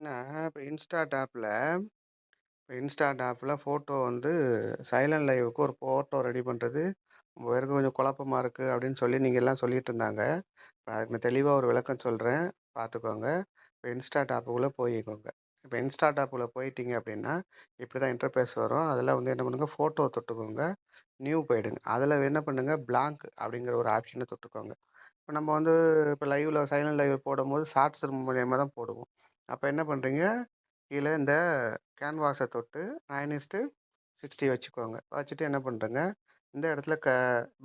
நான் இப்போ இன்ஸ்டாட் ஆப்பில் இப்போ இன்ஸ்டாட் ஆப்பில் ஃபோட்டோ வந்து சைலண்ட் லைவுக்கு ஒரு ஃபோட்டோ ரெடி பண்ணுறது பேருக்கு கொஞ்சம் குழப்பமா இருக்குது அப்படின்னு சொல்லி நீங்கள் எல்லாம் சொல்லிட்டு இருந்தாங்க. இப்போ அதுக்கு நான் தெளிவாக ஒரு விளக்கம் சொல்கிறேன் பார்த்துக்கோங்க இப்போ இன்ஸ்டாட் ஆப்புக்குள்ளே போயிக்கோங்க. இப்போ இன்ஸ்டாட் ஆப்பில் போயிட்டீங்க அப்படின்னா இப்படி தான் இன்டர்ஃபேஸ் வரும். அதில் வந்து என்ன பண்ணுங்கள் ஃபோட்டோ தொட்டுக்கோங்க. நியூ போயிடுங்க. அதில் என்ன பண்ணுங்கள் பிளாங்க் அப்படிங்கிற ஒரு ஆப்ஷனை தொட்டுக்கோங்க. இப்போ நம்ம வந்து இப்போ லைவில் சைலண்ட் லைவ் போடும்போது ஷார்ட்ஸ் மூலியமாக தான் போடுவோம். அப்போ என்ன பண்ணுறீங்க கீழே இந்த கேன்வாஸை தொட்டு நைன் இஸ்ட்டு சிக்ஸ்டி வச்சுக்கோங்க. வச்சுட்டு என்ன பண்ணுறேங்க இந்த இடத்துல க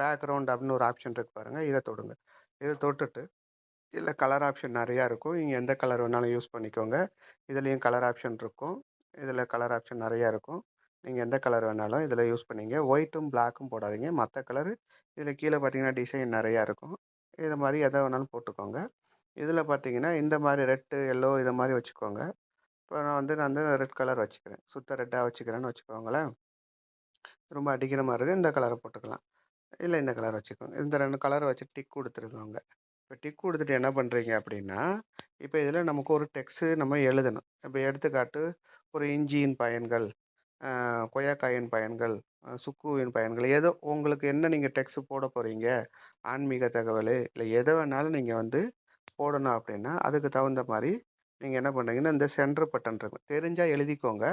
பேக்ரவுண்ட் அப்படின்னு ஒரு ஆப்ஷன் இருக்கு பாருங்கள் இதை தொடுங்க. இதை தொட்டுட்டு இதில் கலர் ஆப்ஷன் நிறையா இருக்கும். நீங்கள் எந்த கலர் வேணாலும் யூஸ் பண்ணிக்கோங்க. இதுலேயும் கலர் ஆப்ஷன் இருக்கும். இதில் கலர் ஆப்ஷன் நிறையா இருக்கும். நீங்கள் எந்த கலர் வேணாலும் இதில் யூஸ் பண்ணிங்க. ஒயிட்டும் பிளாக்கும் போடாதீங்க. மற்ற கலரு இதில் கீழே பார்த்தீங்கன்னா டிசைன் நிறையா இருக்கும். இதை மாதிரி எதை வேணாலும் போட்டுக்கோங்க. இதில் பார்த்தீங்கன்னா இந்த மாதிரி ரெட்டு எல்லோ இதை மாதிரி வச்சுக்கோங்க. இப்போ நான் வந்து நான் வந்து ரெட் கலர் வச்சுக்கிறேன். சுத்த ரெட்டாக வச்சுக்கிறேன்னு வச்சுக்கோங்களேன். ரொம்ப அடிக்கிற மாதிரி இருக்குது இந்த கலரை போட்டுக்கலாம். இல்லை இந்த கலர் வச்சுக்கோங்க. இந்த ரெண்டு கலரை வச்சு டிக் கொடுத்துருக்கோங்க. இப்போ டிக் கொடுத்துட்டு என்ன பண்ணுறீங்க அப்படின்னா இப்போ இதில் நமக்கு ஒரு டெக்ஸ்ட்டு நம்ம எழுதணும். இப்போ எடுத்துக்காட்டு ஒரு இஞ்சியின் பயன்கள் கொய்யாக்காயின் பயன்கள் சுக்குவின் பயன்கள் ஏதோ உங்களுக்கு என்ன நீங்கள் டெக்ஸ்ட் போட போகிறீங்க ஆன்மீக தகவல் இல்லை எதை வேணாலும் நீங்கள் வந்து போடணும் அப்படின்னா அதுக்கு தகுந்த மாதிரி நீங்கள் என்ன பண்ணுறீங்கன்னா இந்த சென்டர் பட்டன் இருக்கும். தெரிஞ்சால் எழுதிக்கோங்க.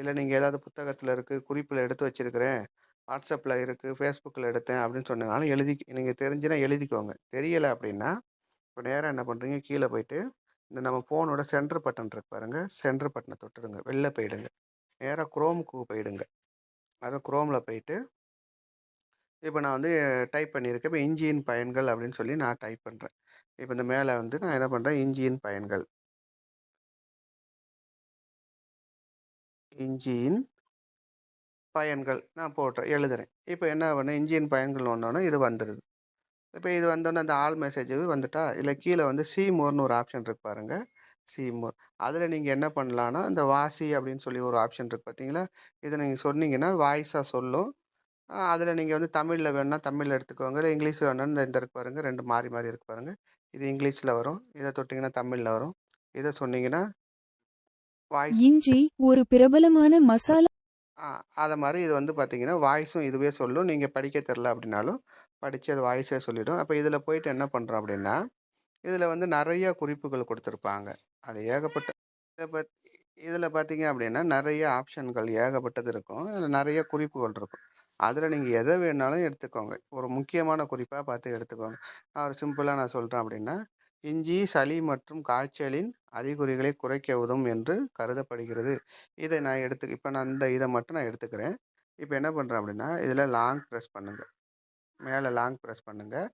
இல்லை நீங்கள் ஏதாவது புத்தகத்தில் இருக்குது குறிப்பில் எடுத்து வச்சிருக்கிறேன். வாட்ஸ்அப்பில் இருக்குது ஃபேஸ்புக்கில் எடுத்தேன் அப்படின்னு சொன்னனாலும் எழுதி நீங்கள் தெரிஞ்சுன்னா எழுதிக்கோங்க. தெரியலை அப்படின்னா இப்போ நேராக என்ன பண்ணுறீங்க கீழே போயிட்டு இந்த நம்ம ஃபோனோட சென்டர் பட்டன் இருக்கு பாருங்கள் சென்டர் பட்டனை தொட்டுடுங்க. வெளில போயிடுங்க. நேராக குரோமுக்கு போயிடுங்க. அதுவும் குரோமில் போயிட்டு இப்போ நான் வந்து டைப் பண்ணியிருக்கேன். இப்போ இஞ்சியின் பயன்கள் அப்படின்னு சொல்லி நான் டைப் பண்ணுறேன் இப்போ இந்த மேலே வந்து நான் என்ன பண்ணுறேன் இஞ்சியின் பயன்கள். இஞ்சியின் பயன்கள் நான் போட்டுறேன். எழுதுறேன். இப்போ என்ன பண்ணேன் இஞ்சியின் பயன்கள் ஒன்றோன்னா இது வந்துடுது இப்போ இது வந்தோன்னே அந்த ஆல் மெசேஜ் வந்துட்டா? இல்லை கீழே வந்து சி மோர்னு ஒரு ஆப்ஷன் இருக்கு பாருங்க. சி மோர் அதில் நீங்கள் என்ன பண்ணலான்னா இந்த வாசி அப்படின்னு சொல்லி ஒரு ஆப்ஷன் இருக்குது பார்த்தீங்களா இதை நீங்கள் சொன்னீங்கன்னா வாய்ஸாக சொல்லும். அதில் நீங்கள் வந்து தமிழில் வேணும்னா தமிழில் எடுத்துக்கோங்க. இல்லை இங்கிலீஷ் வேணும்னா இந்த இருக்கு பாருங்க. ரெண்டு மாறி மாறி இருக்கு பாருங்க. இது இங்கிலீஷில் வரும். இதை தொட்டிங்கன்னா தமிழில் வரும். இதை சொன்னீங்கன்னா வாய்ஸ் இஞ்சி ஒரு பிரபலமான மசாலா ஆ அதை மாதிரி இது வந்து பார்த்தீங்கன்னா வாய்ஸும் இதுவே சொல்லும். நீங்கள் படிக்க தெரில அப்படின்னாலும் படித்து அது வாய்ஸே சொல்லிடும். அப்போ இதில் போயிட்டு என்ன பண்ணுறோம் அப்படின்னா இதில் வந்து நிறைய குறிப்புகள் கொடுத்துருப்பாங்க. அது ஏகப்பட்ட இதை பத் இதில் பார்த்தீங்க அப்படின்னா நிறைய ஆப்ஷன்கள் ஏகப்பட்டது இருக்கும். அதில் நிறைய குறிப்புகள் இருக்கும். அதில் நீங்கள் எதை வேணாலும் எடுத்துக்கோங்க. ஒரு முக்கியமான குறிப்பாக பார்த்து எடுத்துக்கோங்க. நான் ஒரு சிம்பிளாக நான் சொல்கிறேன் அப்படின்னா இஞ்சி சளி மற்றும் காய்ச்சலின் அறிகுறிகளை குறைக்க உதவும் என்று கருதப்படுகிறது. இதை நான் எடுத்து இப்போ நான் இந்த இதை மட்டும் நான் எடுத்துக்கிறேன். இப்போ என்ன பண்ணுறேன் அப்படின்னா இதில் லாங் ப்ரெஸ் பண்ணுங்கள் மேலே லாங் ப்ரெஸ் பண்ணுங்கள்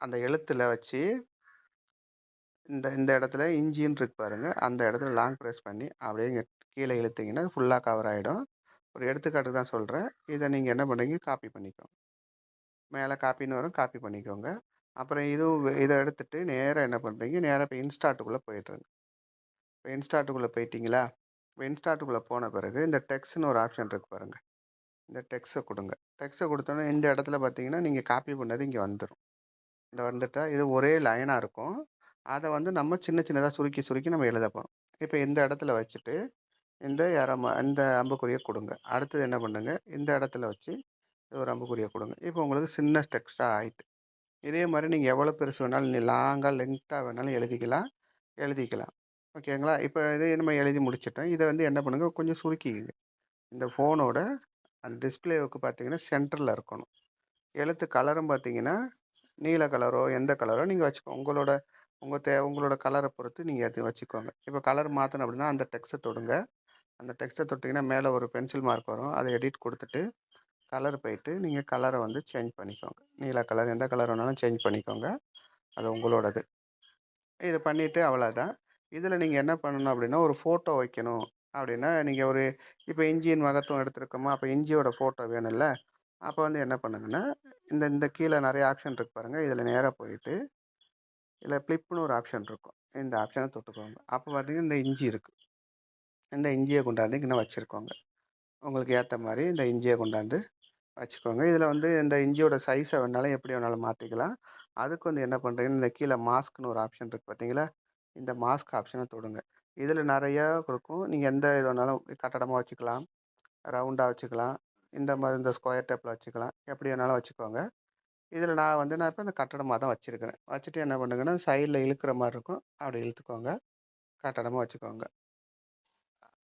அந்த எழுத்தில் வச்சு இந்த இந்த இடத்துல இஞ்சின்னு இருக்கு பாருங்கள் அந்த இடத்துல லாங் ப்ரெஸ் பண்ணி அப்படியே இங்கே கீழே இழுத்தீங்கன்னா ஃபுல்லாக கவர் ஆகிடும் ஒரு எடுத்துக்காட்டுக்கு தான் சொல்கிறேன் இதை நீங்கள் என்ன பண்ணுறீங்க காப்பி பண்ணிக்கோங்க. மேலே காப்பின்னு வரும். காப்பி பண்ணிக்கோங்க. அப்புறம் இதுவும் இதை எடுத்துட்டு நேராக என்ன பண்ணுறீங்க நேராக இப்போ இன்ஸ்டாட்டுக்குள்ளே போயிட்டுருங்க இப்போ இன்ஸ்டாட்டுக்குள்ளே போயிட்டீங்களா? இப்போ இன்ஸ்டாட்டுக்குள்ளே போன பிறகு இந்த டெக்ஸ்ட்னு ஒரு ஆப்ஷன் இருக்கு பாருங்கள் இந்த டெக்ஸ்ட்டை கொடுங்க. டெக்ஸ்ட்டை கொடுத்தோன்னே இந்த இடத்துல பார்த்தீங்கன்னா நீங்கள் காப்பி பண்ணது இங்கே வந்துடும் இந்த வந்துட்டால் இது ஒரே லைனாக இருக்கும். அதை வந்து நம்ம சின்ன சின்னதாக சுருக்கி சுருக்கி நம்ம எழுத போகிறோம் இப்போ இந்த இடத்துல வச்சுட்டு இந்த இரம இந்த அம்புக்குறியை கொடுங்க. அடுத்தது என்ன பண்ணுங்க? இந்த இடத்துல வச்சு இது ஒரு அம்புக்குறியை கொடுங்க. இப்போ உங்களுக்கு சின்ன டெக்ஸ்ட்டாக ஆயிட்டு. இதே மாதிரி நீங்கள் எவ்வளோ பெருசு வேணாலும் நீ லாங்காக லெங்க்த்தாக வேணாலும் எழுதிக்கலாம் எழுதிக்கலாம். ஓகேங்களா? இப்போ இது நம்ம எழுதி முடிச்சிட்டோம். இதை வந்து என்ன பண்ணுங்கள் கொஞ்சம் சுருக்கிக்கங்க இந்த ஃபோனோட அந்த டிஸ்பிளேவுக்கு பார்த்தீங்கன்னா சென்டரில் இருக்கணும். எழுத்து கலரும் பார்த்தீங்கன்னா நீல கலரோ எந்த கலரோ நீங்கள் வச்சுக்கோங்க உங்களோட உங்கள் தே உங்களோட கலரை பொறுத்து நீங்கள் அதை வச்சுக்கோங்க. இப்போ கலர் மாற்றணும் அப்படின்னா அந்த டெக்ஸ்ட்டை தொடுங்க. அந்த டெக்ஸ்ட்டை தொட்டிங்கன்னா மேலே ஒரு பென்சில் மார்க் வரும். அதை எடிட் கொடுத்துட்டு கலர் போயிட்டு நீங்கள் கலரை வந்து சேஞ்ச் பண்ணிக்கோங்க. நீல கலர் எந்த கலர் வேணாலும் சேஞ்ச் பண்ணிக்கோங்க. அது உங்களோடது. இது பண்ணிவிட்டு அவ்வளோதான் இதில் நீங்கள் என்ன பண்ணணும் அப்படின்னா ஒரு ஃபோட்டோ வைக்கணும். அப்படின்னா நீங்கள் ஒரு இப்போ இஞ்சியின் மகத்துவம் எடுத்திருக்கோமா? அப்போ இஞ்சியோட ஃபோட்டோ வேணும்ல? அப்போ வந்து என்ன பண்ணுங்கன்னா இந்த இந்த கீழே நிறைய ஆப்ஷன் இருக்கு பாருங்கள் இதில் நேராக போயிட்டு இதில் ஃப்ளிப்னு ஒரு ஆப்ஷன் இருக்கும். இந்த ஆப்ஷனை தொட்டுக்கோங்க. அப்போ பார்த்தீங்கன்னா இந்த இஞ்சி இருக்குது இந்த இஞ்சியை கொண்டாந்து இங்கே வச்சுருக்கோங்க. உங்களுக்கு ஏற்ற மாதிரி இந்த இஞ்சியை கொண்டாந்து வச்சுக்கோங்க. இதில் வந்து இந்த இஞ்சியோட சைஸை வேணாலும் எப்படி வேணாலும் மாற்றிக்கலாம் அதுக்கு வந்து என்ன பண்ணுறீங்கன்னா இந்த கீழே மாஸ்க்னு ஒரு ஆப்ஷன் இருக்குது பார்த்தீங்களா இந்த மாஸ்க் ஆப்ஷனை தொடுங்க. இதில் நிறையா இருக்கும். நீங்கள் எந்த இது வேணாலும் கட்டடமாக வச்சுக்கலாம். ரவுண்டாக வச்சுக்கலாம். இந்த மாதிரி இந்த ஸ்கொயர் டைப்பில் வச்சுக்கலாம். எப்படி வேணாலும் வச்சுக்கோங்க. இதில் நான் வந்து நான் இப்போ இந்த கட்டடமாக தான் வச்சுருக்கிறேன். வச்சுட்டு என்ன பண்ணுங்கன்னா சைடில் இழுக்கிற மாதிரி இருக்கும். அப்படி இழுத்துக்கோங்க. கட்டடமாக வச்சுக்கோங்க.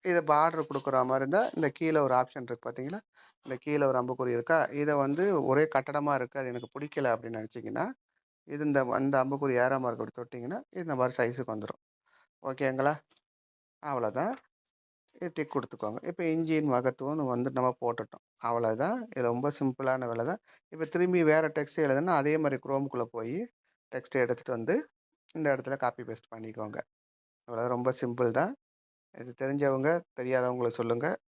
இதை பார்டர் கொடுக்குற மாதிரி இருந்தால் இந்த கீழே ஒரு ஆப்ஷன் இருக்குது பார்த்தீங்களா இந்த கீழே ஒரு அம்புக்குறி இருக்கா? இதை வந்து ஒரே கட்டடமாக இருக்குது அது எனக்கு பிடிக்கல அப்படின்னு நினச்சிங்கன்னா இது இந்த அந்த அம்புக்குறி ஏறாமல் இருக்க அப்படி தொட்டிங்கன்னா இந்த மாதிரி சைஸுக்கு வந்துடும் ஓகேங்களா அவ்வளோதான் இது டிக் கொடுத்துக்கோங்க. இப்போ இன்ஜின் மகத்துவம்னு வந்து நம்ம போட்டுட்டோம். அவ்வளோதான் இது ரொம்ப சிம்பிளான வேலை தான். இப்போ திரும்பி வேறு டெக்ஸ்ட் எழுதுனா அதே மாதிரி குரோமுக்குள்ளே போய் டெக்ஸ்ட்டை எடுத்துகிட்டு வந்து இந்த இடத்துல காப்பி பேஸ்ட் பண்ணிக்கோங்க. அவ்வளோதான் ரொம்ப சிம்பிள் தான். இது தெரிஞ்சவங்க தெரியாதவங்களுக்கு சொல்லுங்கள்